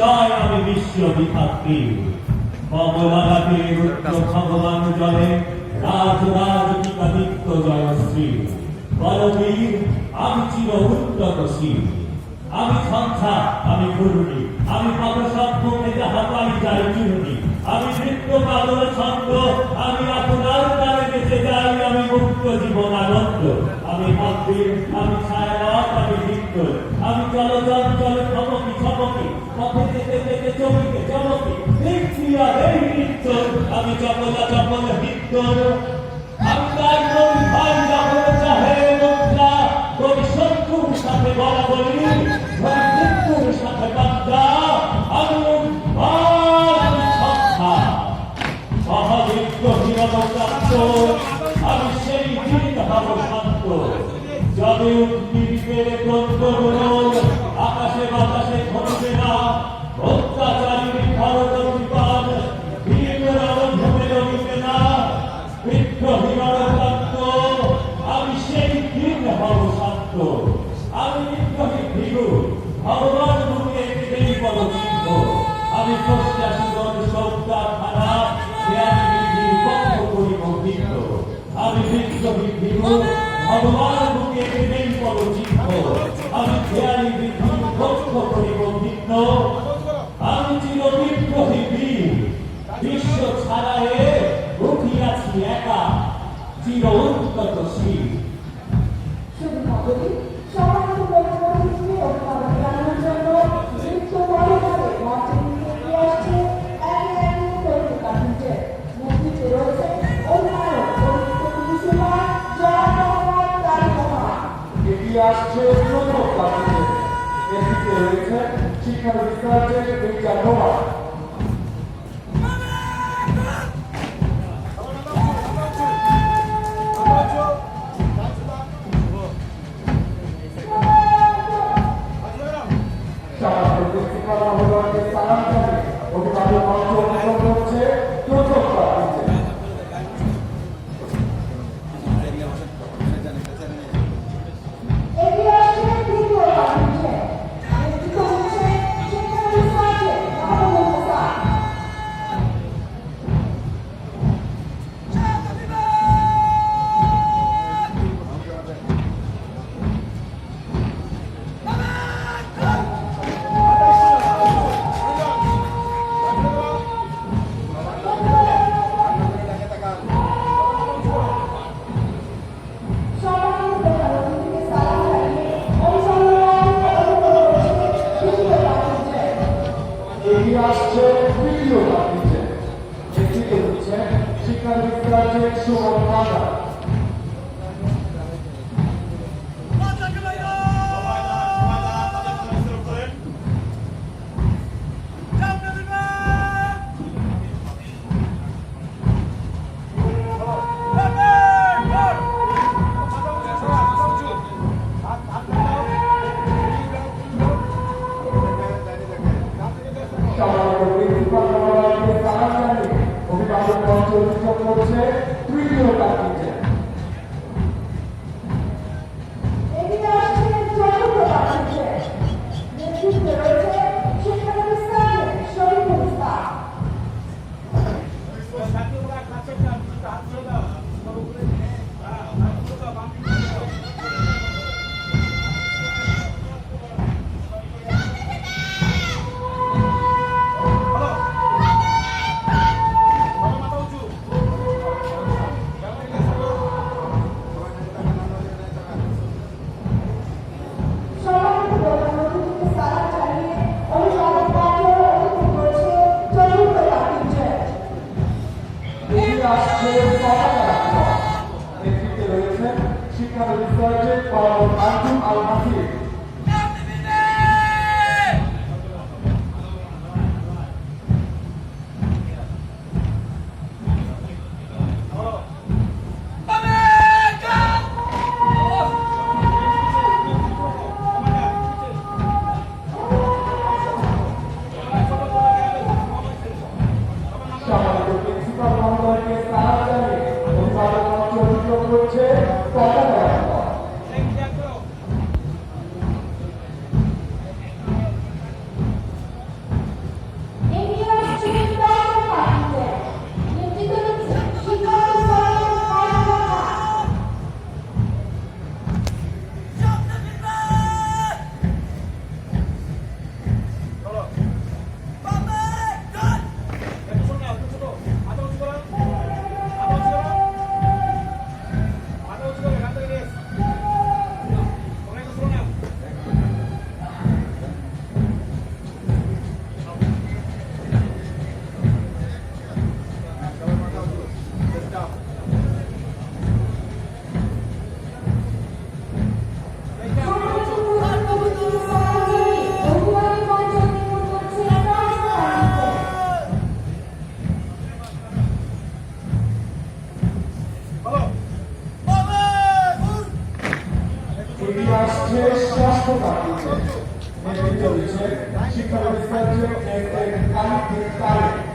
নিশ্চয় আমি বিশ্ব বিখ্যাতি কমলাঘাটে রুদ্র ভগবান জলে রাজ রাজ টিকাদিত্য জয়শ্রী বলবীর আমি চির উন্নত শীল আমি সন্ধ্যা, আমি ঘূর্ণি। আমি কত স্বপ্ন যাহা পাই যাই চিরুনি। আমি নৃত্য কাদর ছন্দ, আমি আপনার দ্বারে বেঁচে যাই, আমি মুক্ত জীবন আনন্দ। আমি মন্দির আমি ছায়ারথ, আমি নৃত্য আমি চলচঞ্চল চমকি চমকি আমি চপলা চপল নৃত্য আমি কবি ভাই যখন চাহে মুদ্রা কবি শত্রুর সাথে বলা বলি মৃত্যুর সাথে বাদ্যা আমি মহাবিজ্ঞ আমি সেই দিন হব শান্ত যবে উদ্ভিদের দ্বন্দ্ব বৃদ্ধ আমি জ্ঞানী বৃদ্ধির পক্ষ করিব ভিন্ন আমি চির বিদ্রোহী বীর বিশ্ব ছাড়ায়ে উঠিয়াছি একা। চির উন্নত শীল আসছে তরুণ কাহিনীতে। নেতৃত্বে রয়েছে She can be started in Genoa. আসছে নেতৃত্বে হচ্ছে শিক্ষা বিস্তারের সুমন কাঁদা অনুসরণ করছে তৃতীয় কাহিনীতে Mayorito Luzon, Chica Restaurant, and Ana